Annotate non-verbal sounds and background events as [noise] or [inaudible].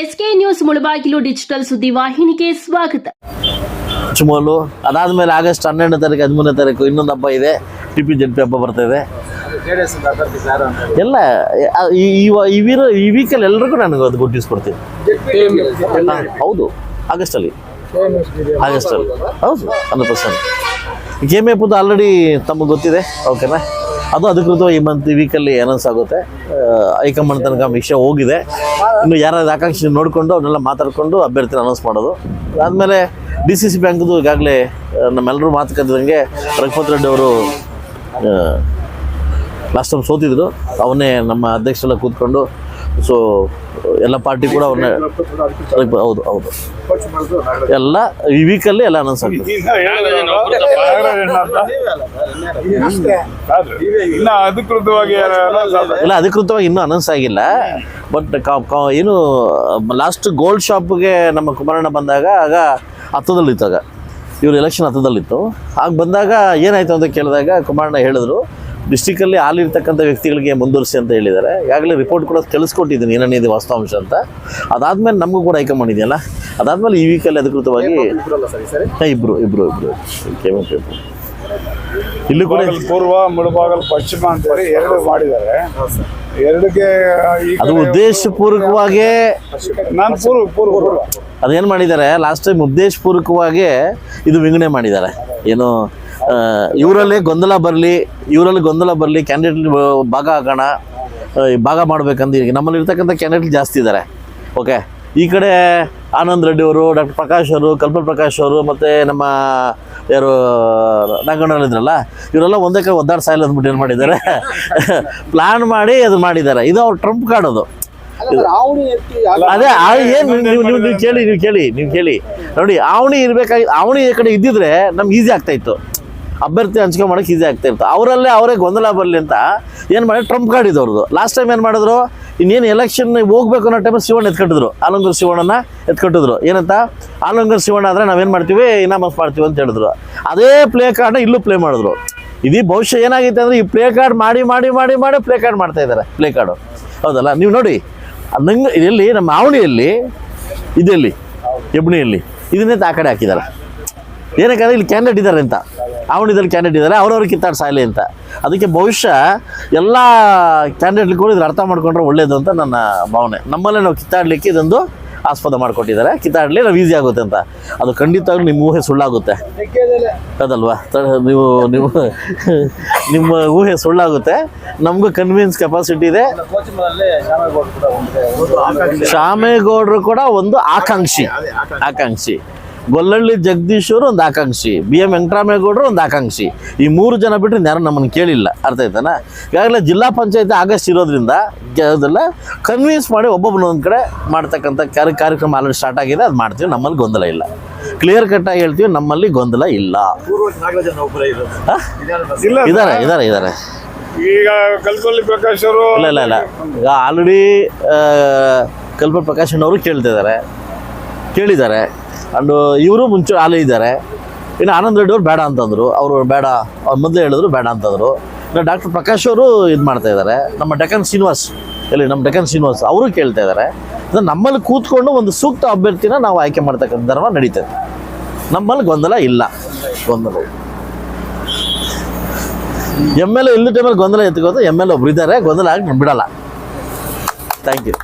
SK news Mulbagal digital ಸುದ್ದಿ ವಾಹಿನಿಗೆ ಸ್ವಾಗತ. ಅದಾದ ಮೇಲೆ ಆಗಸ್ಟ್ ಹನ್ನೆರಡನೇ ತಾರೀಕು, ಹದಿಮೂರನೇ ತಾರೀಕು ಇನ್ನೊಂದು ಹಬ್ಬ ಇದೆ. ಟಿ ಪಿ ಜೆಪಿ ಹಬ್ಬ ಬರ್ತಾ ಇದೆ. ಎಲ್ಲ, ಈ ಈ ಈ ವೀಕಲ್ಲಿ ಎಲ್ರಿಗೂ ನನಗೆ ಅದು ಗುಡ್ ನ್ಯೂಸ್ ಕೊಡ್ತೀನಿ. ಹೌದು, ಆಗಸ್ಟಲ್ಲಿ. ಆಗಸ್ಟಲ್ಲಿ. ಹೌದು ಹಂಡ್ರೆಡ್ ಪರ್ಸೆಂಟ್ ಕೆ ಎಂ ಎಫ್ದು ಆಲ್ರೆಡಿ ತಮಗೆ ಗೊತ್ತಿದೆ ಓಕೆನಾ ಅದು ಅಧಿಕೃತವಾಗಿ ಈ ಮಂತ್ ವೀಕಲ್ಲಿ ಅನೌನ್ಸ್ ಆಗುತ್ತೆ. ಹೈಕಮಾಂಡ್ ತನಕ ವಿಷಯ ಹೋಗಿದೆ. ಇನ್ನು ಯಾರಾದ್ರು ಆಕಾಂಕ್ಷಿ ನೋಡಿಕೊಂಡು ಅವನ್ನೆಲ್ಲ ಮಾತಾಡಿಕೊಂಡು ಅಭ್ಯರ್ಥಿನ ಅನೌನ್ಸ್ ಮಾಡೋದು. ಅದಾದಮೇಲೆ ಡಿ ಸಿ ಸಿ ಬ್ಯಾಂಕ್ದು ಈಗಾಗಲೇ ನಮ್ಮೆಲ್ಲರೂ ಮಾತುಕತೆದಂಗೆ ರಘುಪತ್ ರೆಡ್ಡಿ ಅವರು ಲಾಸ್ಟ್ ಟೈಮ್ ಸೋತಿದ್ರು. ಅವನ್ನೇ ನಮ್ಮ ಅಧ್ಯಕ್ಷರೆಲ್ಲ ಕೂತ್ಕೊಂಡು ಸೊ ಎಲ್ಲ ಪಾರ್ಟಿ ಕೂಡ ಅವ್ರನ್ನ ಹೌದು ಹೌದು. ಎಲ್ಲ ಈ ವೀಕಲ್ಲಿ ಎಲ್ಲ ಅನೌನ್ಸ್ ಆಗಿದೆ ಅಧಿಕೃತವಾಗಿ ಇಲ್ಲ ಅಧಿಕೃತವಾಗಿ ಇನ್ನೂ ಅನೌನ್ಸ್ ಆಗಿಲ್ಲ. ಬಟ್ ಏನು ಲಾಸ್ಟ್ ಗೋಲ್ಡ್ ಶಾಪ್ಗೆ ನಮ್ಮ ಕುಮಾರಣ್ಣ ಬಂದಾಗ ಆಗ ಹತ್ತದಲ್ಲಿತ್ತು ಆಗ. ಇವ್ರು ಎಲೆಕ್ಷನ್ ಹತ್ತದಲ್ಲಿತ್ತು. ಆಗ ಬಂದಾಗ ಏನಾಯ್ತು ಅಂತ ಕೇಳಿದಾಗ ಕುಮಾರಣ್ಣ ಹೇಳಿದ್ರು ಡಿಸ್ಟಿಕಲ್ಲಿ ಹಾಲಿರ್ತಕ್ಕಂಥ ವ್ಯಕ್ತಿಗಳಿಗೆ ಮುಂದುವರಿಸಿ ಅಂತ ಹೇಳಿದ್ದಾರೆ. ಈಗಾಗಲೇ ರಿಪೋರ್ಟ್ ಕೂಡ ತಿಳಿಸ್ಕೊಟ್ಟಿದ್ದೀನಿ ಏನೇನಿದೆ ವಾಸ್ತವಾಂಶ ಅಂತ. ಅದಾದಮೇಲೆ ನಮಗೂ ಕೂಡ ಹೈಕಮಾಂಡ್ ಮಾಡಿದೆಯಲ್ಲ ಅದಾದಮೇಲೆ ಈ ವೀಕಲ್ಲಿ ಅಧಿಕೃತವಾಗಿ ಇಬ್ಬರು ಇಬ್ಬರು ಇಬ್ಬರು ಇಬ್ಬರು ಇಲ್ಲಿ ಕೂಡ ಪೂರ್ವ ಮುಳುಬಾಗಲ್ ಪಶ್ಚಿಮ ಅಂತ ಹೇಳಿ ಎರಡು ಮಾಡಿದ್ದಾರೆ. ಎರಡಕ್ಕೆ ಅದು ಉದ್ದೇಶಪೂರ್ವಕವಾಗಿ ನಾನು ಪೂರ್ವ ಪೂರ್ವ ಅದೇನು ಮಾಡಿದ್ದಾರೆ? ಲಾಸ್ಟ್ ಟೈಮ್ ಉದ್ದೇಶಪೂರ್ವಕವಾಗಿ ಇದು ವಿಂಗಡಣೆ ಮಾಡಿದ್ದಾರೆ. ಏನು ಇವರಲ್ಲಿ ಗೊಂದಲ ಬರಲಿ ಇವರಲ್ಲಿ ಗೊಂದಲ ಬರಲಿ ಕ್ಯಾಂಡಿಡೇಟ್ ಭಾಗ ಆಗೋಣ ಭಾಗ ಮಾಡ್ಬೇಕಂದ್ರೆ ಈಗ ನಮ್ಮಲ್ಲಿ ಇರ್ತಕ್ಕಂಥ ಕ್ಯಾಂಡಿಡೇಟ್ ಜಾಸ್ತಿ ಇದ್ದಾರೆ ಓಕೆ ಈ ಕಡೆ ಆನಂದ್ ರೆಡ್ಡಿ ಅವರು ಡಾಕ್ಟರ್ ಪ್ರಕಾಶ್ ಅವರು ಕಲ್ಪಲ್ ಪ್ರಕಾಶ್ ಅವರು ಮತ್ತು ನಮ್ಮ ಯಾರು ನಾಗಣ್ಣಿದ್ರಲ್ಲ ಇವರೆಲ್ಲ ಒಂದೇ ಕಡೆ ಒದ್ದಾಡ್ ಸಾಯಿಲ್ ಅಂದ್ಬಿಟ್ಟು ಏನು ಮಾಡಿದ್ದಾರೆ? [laughs] ಪ್ಲಾನ್ ಮಾಡಿ ಅದು ಮಾಡಿದ್ದಾರೆ. ಇದು ಅವ್ರು ಟ್ರಂಪ್ ಕಾರ್ಡ್ ಅದು. ಅದೇ ಆ ಏನ್ ನೀವು ನೀವು ನೀವು ಕೇಳಿ ನೀವು ಕೇಳಿ ನೀವು ಕೇಳಿ. ನೋಡಿ ಅವಣಿ ಇರಬೇಕಾಗಿ ಅವಣಿ ಈ ಕಡೆ ಇದ್ದಿದ್ರೆ ನಮ್ಗೆ ಈಸಿ ಆಗ್ತಾ ಇತ್ತು. ಅಭ್ಯರ್ಥಿ ಹಂಚ್ಕೊಂಡ್ ಮಾಡೋಕೆ ಈಸಿ ಆಗ್ತಾ ಇರ್ತವೆ ಅವರಲ್ಲೇ ಅವರೇ ಗೊಂದಲ ಬರಲಿ ಅಂತ ಏನು ಮಾಡಿ ಟ್ರಂಪ್ ಕಾರ್ಡ್ ಇದ್ದವ್ರದ್ದು ಲಾಸ್ಟ್ ಟೈಮ್ ಏನು ಮಾಡಿದ್ರು? ಇನ್ನೇನು ಎಲೆಕ್ಷನ್ ಹೋಗ್ಬೇಕು ಅನ್ನೋ ಟೈಮಲ್ಲಿ ಶಿವಣ್ಣ ಎತ್ಕಟ್ಟಿದ್ರು. ಆಲಂಗೂರು ಶಿವಣ್ಣನ ಎತ್ಕಟ್ಟಿದ್ರು. ಏನಂತ? ಆಲಂಗೂರು ಶಿವಣ್ಣ ಆದರೆ ನಾವೇನು ಮಾಡ್ತೀವಿ? ಇನಾಮಸ್ ಮಾಡ್ತೀವಿ ಅಂತ ಹೇಳಿದ್ರು. ಅದೇ ಪ್ಲೇ ಕಾರ್ಡ್ನ ಇಲ್ಲೂ ಪ್ಲೇ ಮಾಡಿದ್ರು. ಇದೀ ಭವಿಷ್ಯ ಏನಾಗಿತ್ತು ಅಂದರೆ ಈ ಪ್ಲೇ ಕಾರ್ಡ್ ಮಾಡಿ ಮಾಡಿ ಮಾಡಿ ಮಾಡಿ ಪ್ಲೇ ಕಾರ್ಡ್ ಮಾಡ್ತಾ ಇದ್ದಾರೆ. ಪ್ಲೇ ಕಾರ್ಡು ಹೌದಲ್ಲ? ನೀವು ನೋಡಿ, ನಂಗೆ ಇಲ್ಲಿ ನಮ್ಮ ಆವಣಿಯಲ್ಲಿ ಇದೆಲ್ಲಿ? ಎಬ್ಣಿಯಲ್ಲಿ ಇದನ್ನೇ ಆ ಕಡೆ ಹಾಕಿದ್ದಾರೆ. ಏನಕ್ಕೆ ಇಲ್ಲಿ ಕ್ಯಾಂಡಿಡೇಟ್ ಇದ್ದಾರೆ ಅಂತ. ಆವಣಿದಲ್ಲಿ ಕ್ಯಾಂಡಿಡೇಟ್ ಇದ್ದಾರೆ ಅವ್ರವ್ರಿಗೆ ಕಿತ್ತಾಡ್ ಸಾಯಲಿ ಅಂತ. ಅದಕ್ಕೆ ಬಹುಶಃ ಎಲ್ಲ ಕ್ಯಾಂಡಿಡೇಟ್ಗಳು ಕೂಡ ಇದ್ರ ಅರ್ಥ ಮಾಡ್ಕೊಂಡ್ರೆ ಒಳ್ಳೇದು ಅಂತ ನನ್ನ ಭಾವನೆ. ನಮ್ಮಲ್ಲೇ ನಾವು ಕಿತ್ತಾಡಲಿಕ್ಕೆ ಇದೊಂದು ಆಸ್ಪದ ಮಾಡಿಕೊಟ್ಟಿದ್ದಾರೆ. ಕಿತ್ತಾಡಲಿ ನಾವು ಈಸಿ ಆಗುತ್ತೆ ಅಂತ. ಅದು ಖಂಡಿತವಾಗ್ಲೂ ನಿಮ್ಮ ಊಹೆ ಸುಳ್ಳಾಗುತ್ತೆ. ಅದಲ್ವಾ ನೀವು ನೀವು ನಿಮ್ಮ ಊಹೆ ಸುಳ್ಳಾಗುತ್ತೆ. ನಮಗೂ ಕನ್ವಿನ್ಸ್ ಕೆಪಾಸಿಟಿ ಇದೆ. ಶ್ಯಾಮೇಗೌಡರು ಕೂಡ ಒಂದು ಆಕಾಂಕ್ಷಿ. ಆಕಾಂಕ್ಷಿ. ಗೊಲ್ಲಳ್ಳಿ ಜಗದೀಶ್ ಅವರು ಒಂದು ಆಕಾಂಕ್ಷಿ ಬಿ ಎಂ ವೆಂಕಟರಾಮೇಗೌಡರು ಒಂದು ಆಕಾಂಕ್ಷಿ. ಈ ಮೂರು ಜನ ಬಿಟ್ಟರೆ ಯಾರು ನಮ್ಮನ್ನು ಕೇಳಿಲ್ಲ ಅರ್ಥ ಆಯ್ತಾನ? ಈಗಾಗಲೇ ಜಿಲ್ಲಾ ಪಂಚಾಯತಿ ಆಗಸ್ಟ್ ಇರೋದ್ರಿಂದ ಅದೆಲ್ಲ ಕನ್ವಿನ್ಸ್ ಮಾಡಿ ಒಬ್ಬೊಬ್ಬನ ಒಂದು ಕಡೆ ಮಾಡ್ತಕ್ಕಂಥ ಕಾರ್ಯ ಕಾರ್ಯಕ್ರಮ ಆಲ್ರೆಡಿ ಸ್ಟಾರ್ಟ್ ಆಗಿದೆ ಅದು ಮಾಡ್ತೀವಿ ನಮ್ಮಲ್ಲಿ ಗೊಂದಲ ಇಲ್ಲ. ಕ್ಲಿಯರ್ ಕಟ್ ಆಗಿ ಹೇಳ್ತೀವಿ ನಮ್ಮಲ್ಲಿ ಗೊಂದಲ ಇಲ್ಲ. ಇದ್ದಾರೆ ಇದಾರೆ ಇದಾರೆ ಈಗ ಕಲ್ಪಲ್ಲಿ ಪ್ರಕಾಶ್ ಅವರು ಇಲ್ಲ ಇಲ್ಲ ಇಲ್ಲ. ಈಗ ಆಲ್ರೆಡಿ ಕಲ್ಪ ಪ್ರಕಾಶ್ ಅವರು ಕೇಳ್ತಾ ಇದ್ದಾರೆ ಕೇಳಿದ್ದಾರೆ. ಅಂಡು ಇವರು ಮುಂಚೆ ಆಲೇ ಇದ್ದಾರೆ. ಇನ್ನು ಆನಂದ್ ರೆಡ್ಡಿ ಅವ್ರು ಬೇಡ ಅಂತಂದರು. ಅವರು ಬೇಡ. ಅವ್ರು ಮೊದಲೇ ಹೇಳಿದ್ರು ಬೇಡ ಅಂತಂದರು. ಇನ್ನು ಡಾಕ್ಟರ್ ಪ್ರಕಾಶ್ ಅವರು ಇದು ಮಾಡ್ತಾ ಇದ್ದಾರೆ. ನಮ್ಮ ಡೆಕನ್ ಶ್ರೀನಿವಾಸ್, ಎಲ್ಲಿ ನಮ್ಮ ಡೆಕನ್ ಶ್ರೀನಿವಾಸ್ ಅವರು ಕೇಳ್ತಾ ಇದ್ದಾರೆ. ಇದು ನಮ್ಮಲ್ಲಿ ಕೂತ್ಕೊಂಡು ಒಂದು ಸೂಕ್ತ ಅಭ್ಯರ್ಥಿನ ನಾವು ಆಯ್ಕೆ ಮಾಡ್ತಕ್ಕಂಥ ಧರ್ಮ ನಡೀತದೆ. ನಮ್ಮಲ್ಲಿ ಗೊಂದಲ ಇಲ್ಲ. ಗೊಂದಲ ಇಲ್ಲ. ಎಂ ಎಲ್ ಎ ಇಲ್ಲದ ಟೈಮಲ್ಲಿ ಗೊಂದಲ ಎತ್ಕೋದು ಎಂ ಎಲ್ ಒಬ್ರು ಇದ್ದಾರೆ. ಗೊಂದಲ ಆಗಿ ಬಿಡಲ್ಲ. Thank you